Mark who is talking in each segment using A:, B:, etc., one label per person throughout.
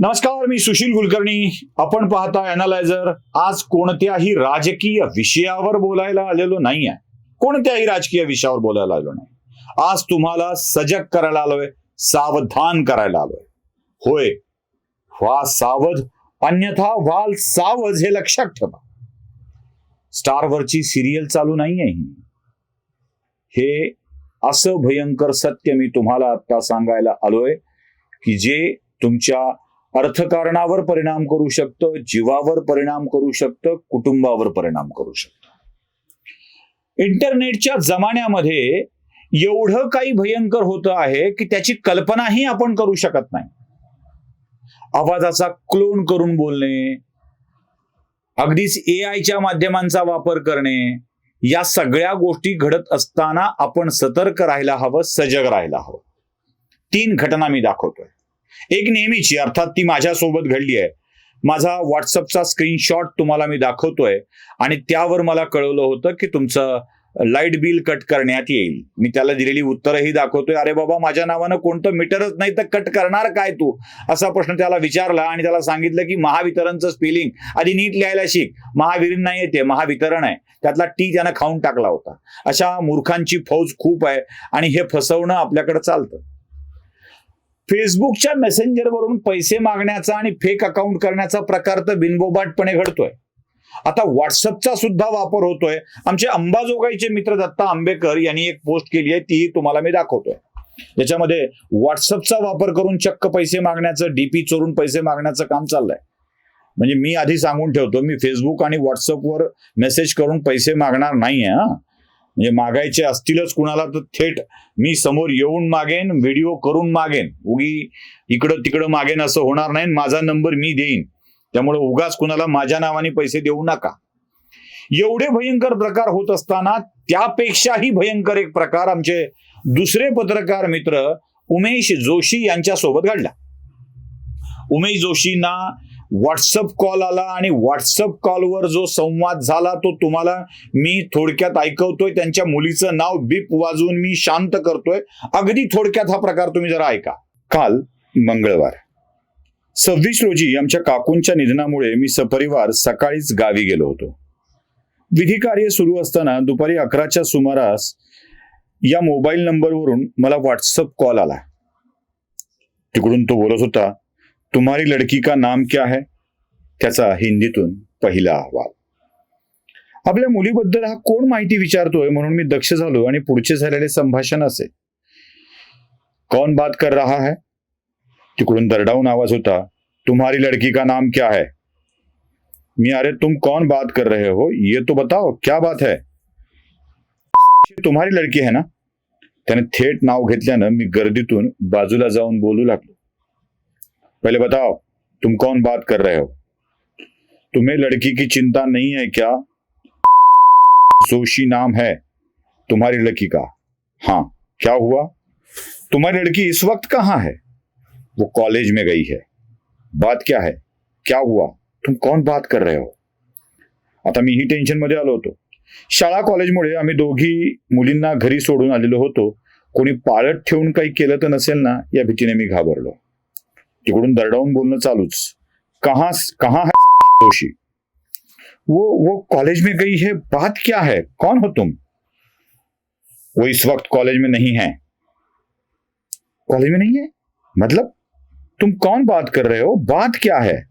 A: नमस्कार मी सुशील कुलकर्णी. आपण पाहता अनालायझर आज कोणत्याही राजकीय विषयावर बोलायला आलेलो नाही आहे कोणत्याही राजकीय विषयावर बोलायला आलो नाही. आज तुम्हाला सजग करायला आलोय सावधान करायला आलोय. होय व्हा सावध अन्यथा व्हाल सावध हे लक्षात ठेवा. स्टारवरची सिरियल चालू नाही आहे हे असं भयंकर सत्य मी तुम्हाला आता सांगायला आलोय की जे तुमच्या अर्थकारणावर परिणाम करू शकतं जीवावर परिणाम करू शकतं कुटुंबावर परिणाम करू शकतं. इंटरनेटच्या जमान्यामध्ये एवढं काही भयंकर होतं आहे की त्याची कल्पनाही आपण करू शकत नाही. आवाजाचा क्लोन करून बोलणे अगदीच ए आयच्या माध्यमांचा वापर करणे या सगळ्या गोष्टी घडत असताना आपण सतर्क राहायला हवं सजग राहायला हवं. तीन घटना मी दाखवतोय. एक नेहमीची अर्थात ती माझ्यासोबत घडली आहे. माझा व्हॉट्सअपचा स्क्रीनशॉट तुम्हाला मी दाखवतोय आणि त्यावर मला कळवलं होतं की तुमचं लाइट बिल कट करण्यात येईल. मी त्याला दिलेली उत्तरही दाखवतोय. अरे बाबा माझ्या नावानं कोणतं मीटरच नाही तर कट करणार काय तू? असा प्रश्न त्याला विचारला आणि त्याला सांगितलं की महावितरणचं स्पेलिंग आधी नीट लिहायला शिक. महाविरीन नाही येते महावितरण आहे. त्यातला टी त्यानं खाऊन टाकला होता. अशा मूर्खांची फौज खूप आहे आणि हे फसवणं आपल्याकडे चालतं. फेसबुकच्या मेसेंजरवरून पैसे मागण्याचा आणि फेक अकाउंट करण्याचा प्रकार तर बिनबोबाटपणे घडतोय. आता व्हॉट्सअपचा सुद्धा वापर होतोय. आमचे अंबाजोगाईचे मित्र दत्ता आंबेकर यांनी एक पोस्ट केली आहे ती तुम्हाला मी दाखवतोय. ज्याच्यामध्ये व्हॉट्सअपचा वापर करून चक्क पैसे मागण्याचं डीपी चोरून पैसे मागण्याचं काम चाललंय. म्हणजे मी आधी सांगून ठेवतो मी फेसबुक आणि व्हॉट्सअपवर मेसेज करून पैसे मागणार नाहीये हा. म्हणजे मागायचे असतीलच कुणाला तर थेट मी समोर येऊन मागेन व्हिडिओ करून मागेन. उगी इकडं तिकडं मागेन असं होणार नाही माझा नंबर मी देईन. त्यामुळे उगाच कुणाला माझ्या नावाने पैसे देऊ नका. एवढे भयंकर प्रकार होत असताना त्यापेक्षाही भयंकर एक प्रकार आमचे दुसरे पत्रकार मित्र उमेश जोशी यांच्या सोबत घडला. उमेश जोशींना व्हॉट्सअप कॉल आला आणि व्हॉट्सअप कॉलवर जो संवाद झाला तो तुम्हाला मी थोडक्यात ऐकवतोय. त्यांच्या मुलीचं नाव बीप वाजवून मी शांत करतोय. अगदी थोडक्यात हा प्रकार तुम्ही जरा ऐका. काल मंगळवार. सव्वीस रोजी आमच्या काकूंच्या निधनामुळे मी सपरिवार सकाळीच गावी गेलो होतो. विधी कार्य सुरू असताना दुपारी अकराच्या सुमारास या मोबाईल नंबरवरून मला व्हॉट्सअप कॉल आला. तिकडून तो बोलत होता तुम्हारी लड़की का नाम क्या है? त्याचा हिंदीतून पहिला अहवाल. आपल्या मुलीबद्दल हा कोण माहिती विचारतोय? म्हणून मी दक्ष झालो आणि पुढचे झालेले संभाषण असे. कौन बात कर रहा है? तिकडून दरडाऊन आवाज होता. तुम्हारी लड़की का नाम क्या है? मी अरे तुम कौन बात कर रहे हो? ये तो बताओ क्या बात है? तुम्हारी लड़की है ना? त्याने थेट नाव घेतल्यानं मी गर्दीतून बाजूला जाऊन बोलू लागलो. पहले बताओ तुम कौन बात कर रहे हो? तुम्हें लड़की की चिंता नहीं है क्या? जोशी नाम है तुम्हारी लड़की का। हाँ क्या हुआ? तुम्हारी लड़की इस वक्त कहाँ है? वो कॉलेज में गई है। बात क्या है? क्या हुआ? तुम कौन बात कर रहे हो? आता मीही टेन्शनमध्ये आलो होतो। शाळा कॉलेजमुळे आम्ही दोघी मुलींना घरी सोडून आलेलो होतो. कोणी पाळत ठेवून काही केलं तर नसेल ना? या भीतीने मी घाबरलो. तिकडून दरडावून बोलणं चालूच. कहा कहा है जोशी? वो वो कॉलेज में गई है, बात क्या है? कौन हो तुम? वो इस वक्त कॉलेज में नहीं है। कॉलेज में नहीं है? मतलब तुम कौन बात कर रहे हो? बात क्या है?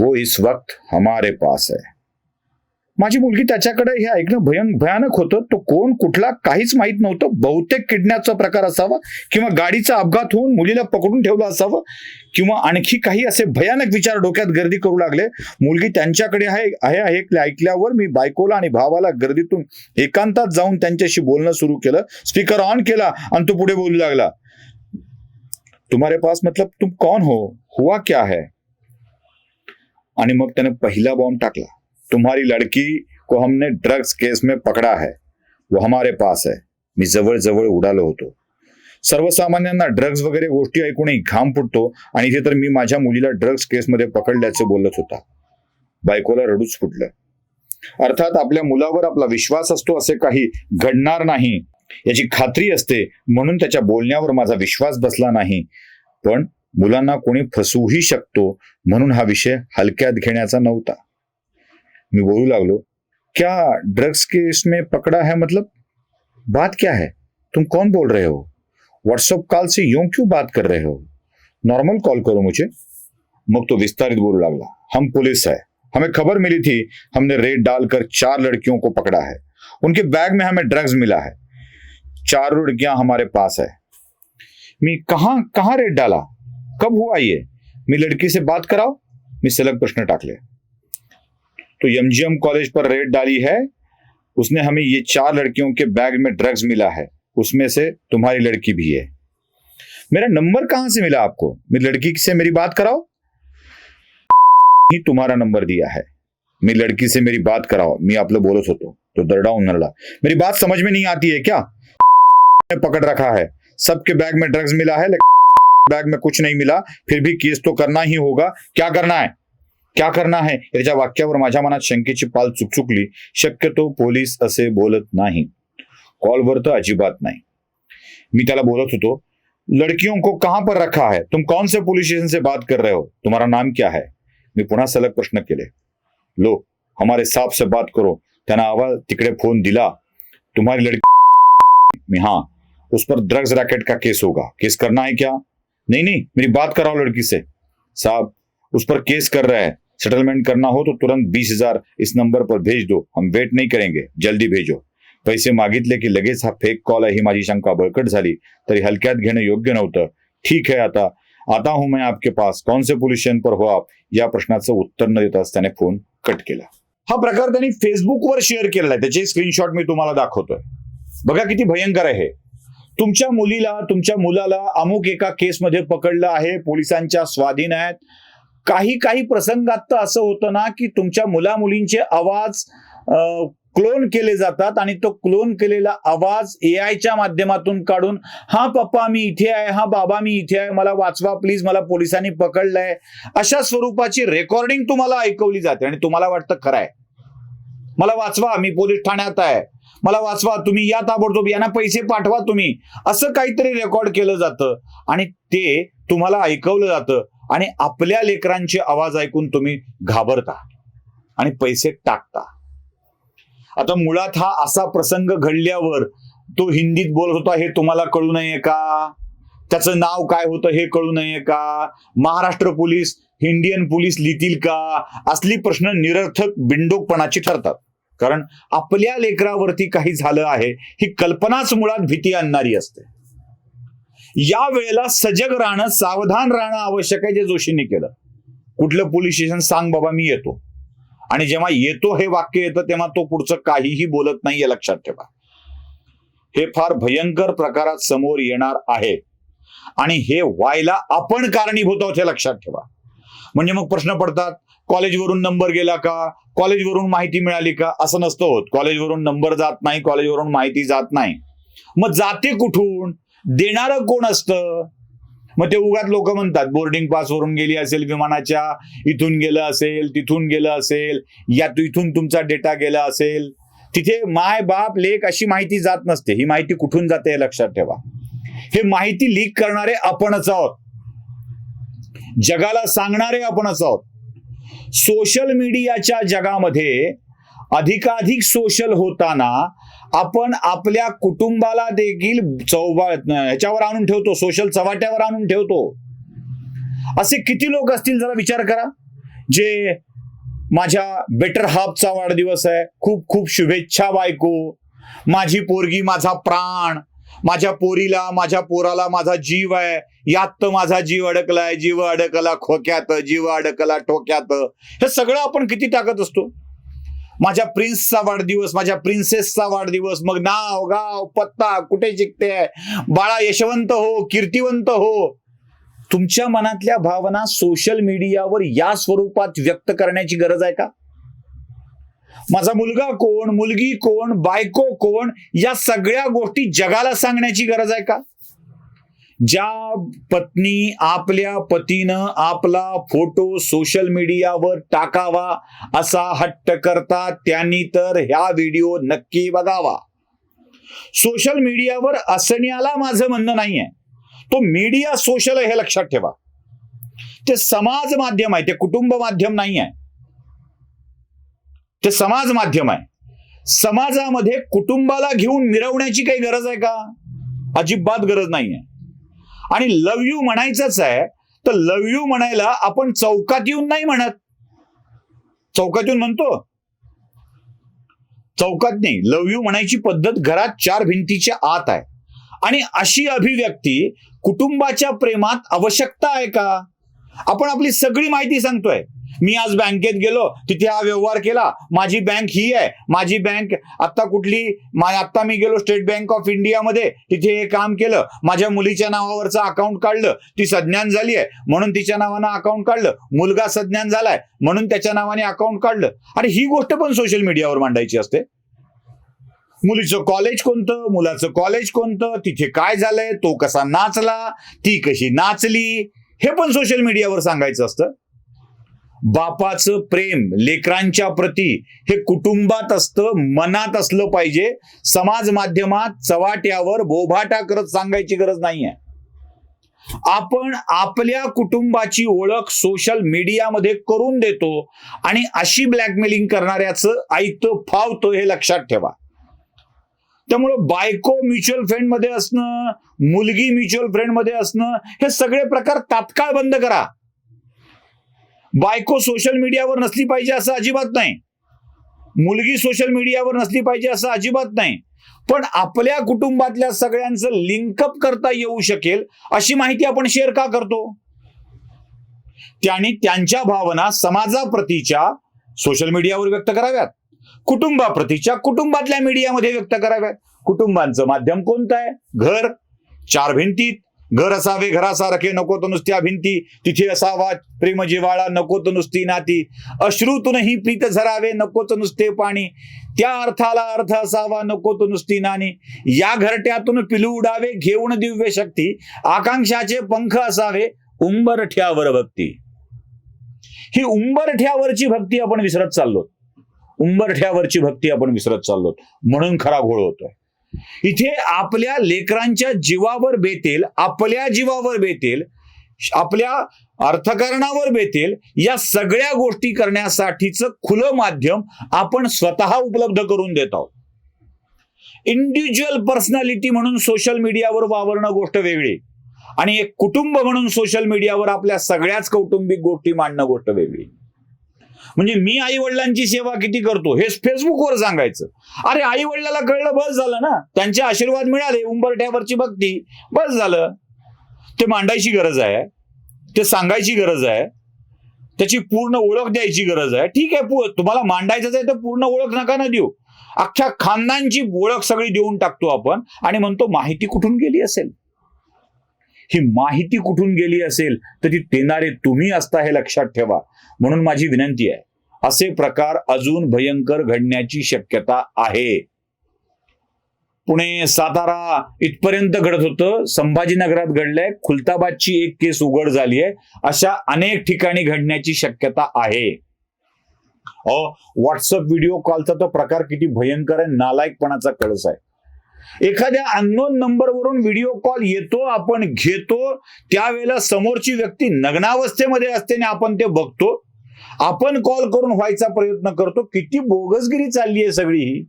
A: वो इस वक्त हमारे पास है। माझी मुलगी त्याच्याकडे हे ऐकणं भयं भयानक होतं. तो कोण कुठला काहीच माहीत नव्हतं. बहुतेक किडनॅपचा प्रकार असावा किंवा गाडीचा अपघात होऊन मुलीला पकडून ठेवलं असावं किंवा आणखी काही असे भयानक विचार डोक्यात गर्दी करू लागले. मुलगी त्यांच्याकडे आहे आहे आहे ऐकल्यावर मी बायकोला आणि भावाला गर्दीतून एकांतात जाऊन त्यांच्याशी बोलणं सुरू केलं. स्पीकर ऑन केला आणि तो पुढे बोलू लागला. तुम्हारे पास मतलब तुम कौन हो? हुआ क्या है? आणि मग त्याने पहिला बॉम्ब टाकला. तुम्हारी लड़की को हमने ड्रग्स केस में पकड़ा है वो हमारे पास है। मी जवळ जवळ उडालो होतो। सर्वसामान्यांना ड्रग्ज वगैरे गोष्टी ऐकूनही घाम फुटतो आणि इथे तर मी माझ्या मुलीला ड्रग्ज केसमध्ये पकडल्याचं बोलत होता. बायकोला रडूच फुटलं. अर्थात आपल्या मुलावर आपला विश्वास असतो असे काही घडणार नाही याची खात्री असते म्हणून त्याच्या बोलण्यावर माझा विश्वास बसला नाही. पण मुलांना कोणी फसवूही शकतो म्हणून हा विषय हलक्यात घेण्याचा नव्हता. मी बोलू लागलो, क्या ड्रग्स केस में पकड़ा है मतलब? बात क्या है? तुम कौन बोल रहे हो? व्हाट्सएप कॉल से यूँ क्यों बात कर रहे हो? नॉर्मल कॉल करो मुझे। मग तो विस्तारित बोलू लागला। हम पुलिस है। हमें खबर मिली थी, हमने रेड डालकर चार लड़कियों को पकड़ा है। उनके बैग में हमें ड्रग्स मिला है। चारों लड़कियाँ हमारे पास है। मी, कहा, कहाँ रेड डाला? कब हुआ ये? मी, लड़की से बात कराओ। मी सलग प्रश्न टाक टाकले तो एमजीएम कॉलेज पर रेड डाली है। उसने हमें ये चार लड़कियों के बैग में ड्रग्स मिला है। उसमें से तुम्हारी लड़की भी है। मेरा नंबर कहाँ से मिला आपको? मेरी लड़की से मेरी बात कराओ। ही तुम्हारा नंबर दिया है। मेरी लड़की से मेरी बात कराओ। मैं आप लोग बोलो होतो तो दरडाऊन नरला मेरी बात समझ में नहीं आती है क्या? पकड़ रखा है। सबके बैग में ड्रग्स मिला है, लेकिन बैग में कुछ नहीं मिला। फिर भी केस तो करना ही होगा। क्या करना है? क्या करना है? याच्या वाक्यावर माझ्या मनात शंकेची पाल चुकचुकली, शक्यतो पोलीस असे बोलत नाही. कॉलवर तर अजिबात नाही. मी त्याला बोलत होतो लड़कियों को कहाँ पर रखा है? तुम कौन से पुलिस स्टेशन से बात कर रहे हो? तुम्हारा नाम क्या है? मी पुन्हा सलग प्रश्न केले, लो, हमारे साहब से बात करो. त्यानं आवाज़, तिकडे फ़ोन दिला, तुम्हारी लड़की मी हाँ उस पर ड्रग्स रैकेट का केस होगा. केस करना है क्या? नहीं नहीं, मेरी बात कराओ लड़की से. साहब, उस पर केस कर रहे हैं. सेटलमेंट करना हो तो तुरंत बीस हजार इस नंबर पर भेज दो। हम वेट नहीं करेंगे जल्दी भेजो। पैसे मागितले की लगेच हा फेक कॉल आहे ही माझी शंका बळकट झाली तरी हलक्यात घेणं योग्य नव्हतं। ठीक आहे आता आता हूं मैं आपके पास। कौन से पोल्युशन पर हो आप? या प्रश्नाचं उत्तर न देताच त्याने फोन कट केला। हा प्रकार त्यांनी फेसबुकवर शेअर केलेला आहे त्याचे स्क्रीनशॉट मी तुम्हाला दाखवतोय. बघा किती भयंकर आहे तुमच्या मुलीला तुमच्या मुलाला अमुक एका केसमध्ये पकडलं आहे पोलिसांच्या स्वाधीन आहेत. काही काही प्रसंगात तर असं होतं ना की तुमच्या मुला मुलींचे आवाज क्लोन केले जातात आणि तो क्लोन केलेला आवाज ए आयच्या माध्यमातून काढून हा पप्पा मी इथे आहे हा बाबा मी इथे आहे मला वाचवा प्लीज मला पोलिसांनी पकडलंय. अशा स्वरूपाची रेकॉर्डिंग तुम्हाला ऐकवली जाते आणि तुम्हाला वाटतं खरं आहे. मला वाचवा मी पोलीस ठाण्यात आहे. मला वाचवा तुम्ही या ताबडतोब यांना पैसे पाठवा तुम्ही. असं काहीतरी रेकॉर्ड केलं जातं आणि ते तुम्हाला ऐकवलं जातं. आणि आपल्या लेकरांचे आवाज ऐकून तुम्ही घाबरता आणि पैसे टाकता. आता मुळात हा असा प्रसंग घडल्यावर तो हिंदीत बोलत होता हे तुम्हाला कळू नये का? त्याचं नाव काय होतं हे कळू नये का? महाराष्ट्र पोलीस इंडियन पोलीस लिहितील का? असली प्रश्न निरर्थक बिंडोकपणाची ठरतात. कारण आपल्या लेकरावरती काही झालं आहे ही कल्पनाच मुळात भीती आणणारी असते. या वेळेला सजग राहणं सावधान राहणं आवश्यक आहे जे जोशींनी केलं. कुठलं पोलीस स्टेशन सांग बाबा मी येतो. आणि जेव्हा येतो हे वाक्य येतं तेव्हा तो पुढचं काहीही बोलत नाहीये लक्षात ठेवा. हे फार भयंकर प्रकारात समोर येणार आहे. आणि हे व्हायला आपण कारणीभूत आहोत हे लक्षात ठेवा. म्हणजे मग प्रश्न पडतात कॉलेजवरून नंबर गेला का? कॉलेजवरून माहिती मिळाली का? असं नसतं होत. कॉलेजवरून नंबर जात नाही कॉलेजवरून माहिती जात नाही. मग जाते कुठून? देणारं कोण असतं? मग ते उगात लोक म्हणतात बोर्डिंग पास वरून गेली असेल विमानाच्या इथून गेलं असेल तिथून गेलं असेल या इथून तुमचा डेटा गेला असेल. तिथे माय बाप लेख अशी माहिती जात नसते. ही माहिती कुठून जाते हे लक्षात ठेवा. हे माहिती लीक करणारे आपणच आहोत. जगाला सांगणारे आपणच आहोत. सोशल मीडियाच्या जगामध्ये अधिकाधिक सोशल होताना आपण आपल्या कुटुंबाला देखील चौबा ह्याच्यावर आणून ठेवतो सोशल चव्हाट्यावर आणून ठेवतो. असे किती लोक असतील जरा विचार करा. जे माझ्या बेटर हाफचा वाढदिवस आहे. खूप खूप शुभेच्छा बायको. माझी पोरगी माझा प्राण. माझ्या पोरीला माझ्या पोराला माझा जीव आहे. यात तर माझा जीव अडकलाय. जीव अडकला खोक्यात जीव अडकला ठोक्यात. हे सगळं आपण किती टाकत असतो? माझ्या प्रिन्सचा वाढदिवस माझ्या प्रिन्सेसचा वाढदिवस मग नाव गाव पत्ता कुठे जिंकते? बाळा यशवंत हो कीर्तिवंत हो. तुमच्या मनातल्या भावना सोशल मीडियावर या स्वरूपात व्यक्त करण्याची गरज आहे का? माझा मुलगा कोण मुलगी कोण बायको कोण या सगळ्या गोष्टी जगाला सांगण्याची गरज आहे का? ज्या पत्नी आपल्या पतीनं आपला फोटो सोशल मीडियावर टाकावा असा हट्ट करता त्यांनी तर ह्या व्हिडिओ नक्की बघावा. सोशल मीडियावर असण्याला माझं म्हणणं नाहीये. तो मीडिया सोशल आहे हे लक्षात ठेवा. ते समाज माध्यम आहे ते कुटुंब माध्यम नाही आहे ते समाज माध्यम आहे. समाजामध्ये कुटुंबाला घेऊन मिरवण्याची काही गरज आहे का? अजिबात गरज नाही आहे आणि लव यू म्हणायचंच आहे तर लव यू म्हणायला आपण चौकात येऊन नाही म्हणत. चौकात येऊन म्हणतो. चौकात नाही लव यू म्हणायची पद्धत घरात चार भिंतीच्या आत आहे. आणि अशी अभिव्यक्ती कुटुंबाच्या प्रेमात आवश्यकता आहे का? आपण आपली सगळी माहिती सांगतोय. मी आज बँकेत गेलो तिथे हा व्यवहार केला. माझी बँक ही आहे. माझी बँक आता कुठली? आता मी गेलो स्टेट बँक ऑफ इंडियामध्ये. तिथे हे काम केलं. माझ्या मुलीच्या नावावरचं अकाउंट काढलं. ती सज्ञान झाली आहे. म्हणून तिच्या नावानं अकाउंट काढलं. मुलगा सज्ञान झालाय. म्हणून त्याच्या नावाने अकाउंट काढलं. आणि ही गोष्ट पण सोशल मीडियावर मांडायची असते. मुलीचं कॉलेज कोणतं? मुलाचं कॉलेज कोणतं? तिथे काय झालंय? तो कसा नाचला? ती कशी नाचली? हे पण सोशल मीडियावर सांगायचं असतं. बापाचं प्रेम लेकरांच्या प्रती हे कुटुंबात असतं मनात असलं पाहिजे. समाज माध्यमात चवाट्यावर बोभाटा करत सांगायची गरज नाहीये. आपण आपल्या कुटुंबाची ओळख सोशल मीडियामध्ये करून देतो आणि अशी ब्लॅकमेलिंग करणाऱ्याचं ऐकतं फावतं हे लक्षात ठेवा. त्यामुळं बायको म्युच्युअल फंडमध्ये असणं मुलगी म्युच्युअल फंडमध्ये असणं हे सगळे प्रकार तात्काळ बंद करा. बायको सोशल मीडियावर नसली पाहिजे असं अजिबात नाही. मुलगी सोशल मीडियावर नसली पाहिजे असं अजिबात नाही. पण आपल्या कुटुंबातल्या सगळ्यांचं लिंकअप करता येऊ शकेल अशी माहिती आपण शेअर का करतो? त्यांनी त्यांच्या भावना समाजाप्रतीच्या सोशल मीडियावर व्यक्त कराव्यात. कुटुंबाप्रतीच्या कुटुंबातल्या मीडियामध्ये व्यक्त कराव्यात. कुटुंबांचं माध्यम कोणतं आहे? घर चार भिंतीत घर असावे घरासारखे नको तर नुसत्या भिंती तिथे असावा प्रेम जिवाळा नको तर नुसती नाती. अश्रूतूनही प्रीत झरावे नको तर नुसते पाणी. त्या अर्थाला अर्थ असावा नको तर नुसती नाणी. या घरट्यातून पिलू उडावे घेऊन दिव्य शक्ती. आकांक्षाचे पंख असावे उंबरठ्यावर भक्ती. ही उंबरठ्यावरची भक्ती आपण विसरत चाललो उंबरठ्यावरची भक्ती आपण विसरत चाललो म्हणून खरा घोळ होतोय. इथे आपल्या लेकरांच्या जीवावर बेतेल आपल्या जीवावर बेतेल आपल्या अर्थकारणावर बेतेल या सगळ्या गोष्टी करण्यासाठीचं खुलं माध्यम आपण स्वतः उपलब्ध करून देत आहोत. इंडिव्हिज्युअल पर्सनॅलिटी म्हणून सोशल मीडियावर वावरणं गोष्ट वेगळी. आणि एक कुटुंब म्हणून सोशल मीडियावर आपल्या सगळ्याच कौटुंबिक गोष्टी मांडणं गोष्ट वेगळी. म्हणजे मी आई वडिलांची सेवा किती करतो हे फेसबुकवर सांगायचं. अरे आई वडिलाला कळलं बस झालं ना. त्यांचे आशीर्वाद मिळाले उंबरठ्यावरची भक्ती बस झालं. ते मांडायची गरज आहे ते सांगायची गरज आहे त्याची पूर्ण ओळख द्यायची गरज आहे. ठीक आहे तुम्हाला मांडायचंच आहे तर पूर्ण ओळख नका ना देऊ. अख्ख्या खानदानची ओळख सगळी देऊन टाकतो आपण आणि म्हणतो माहिती कुठून गेली असेल? ही माहिती कुठून गेली असेल तर ती देणारे तुम्ही असता हे लक्षात ठेवा. म्हणून माझी विनंती आहे असे प्रकार अजून भयंकर घडण्याची शक्यता आहे. पुणे सातारा इथपर्यंत घडत होतं. संभाजीनगरात घडलंय. खुलताबादची एक केस उघड झाली आहे अशा अनेक ठिकाणी घडण्याची शक्यता आहे. व्हॉट्सअप व्हिडिओ कॉलचा तर प्रकार किती भयंकर आहे नालायकपणाचा कळस आहे. एखाद्या अननोन नंबरवरून व्हिडिओ कॉल येतो आपण घेतो त्यावेळेला समोरची व्यक्ती नग्नावस्थेमध्ये असते आणि आपण ते बघतो. आपण कॉल करून व्हायचा प्रयत्न करतो. किती बोगसगिरी चालली आहे सगळी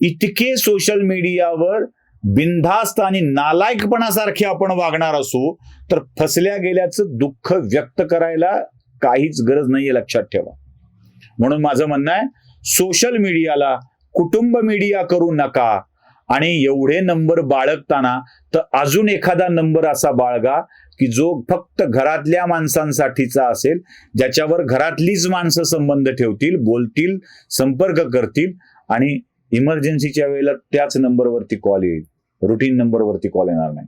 A: इतके सोशल मीडियावर बिनधास्त आणि नालायकपणासारखे आपण वागणार असू तर फसल्या गेल्याचं दुःख व्यक्त करायला काहीच गरज नाहीये लक्षात ठेवा. म्हणून माझं म्हणणं आहे सोशल मीडियाला कुटुंब मीडिया करू नका आणि एवढे नंबर बाळगताना तर अजून एखादा नंबर असा बाळगा की जो फक्त घरातल्या माणसांसाठीचा असेल ज्याच्यावर घरातलीच माणसं संबंध ठेवतील बोलतील संपर्क करतील आणि इमर्जन्सीच्या वेळेला त्याच नंबरवरती कॉल येईल. रुटीन नंबरवरती कॉल येणार नाही.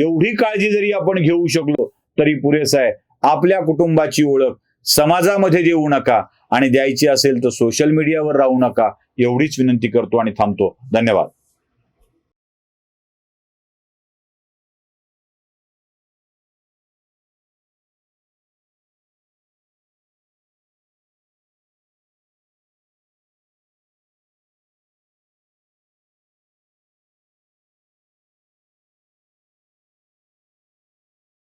A: एवढी काळजी जरी आपण घेऊ शकलो तरी पुरेसा आहे. आपल्या कुटुंबाची ओळख समाजामध्ये देऊ नका आणि द्यायची असेल तर सोशल मीडियावर राहू नका. एवढीच विनंती करतो आणि थांबतो. धन्यवाद.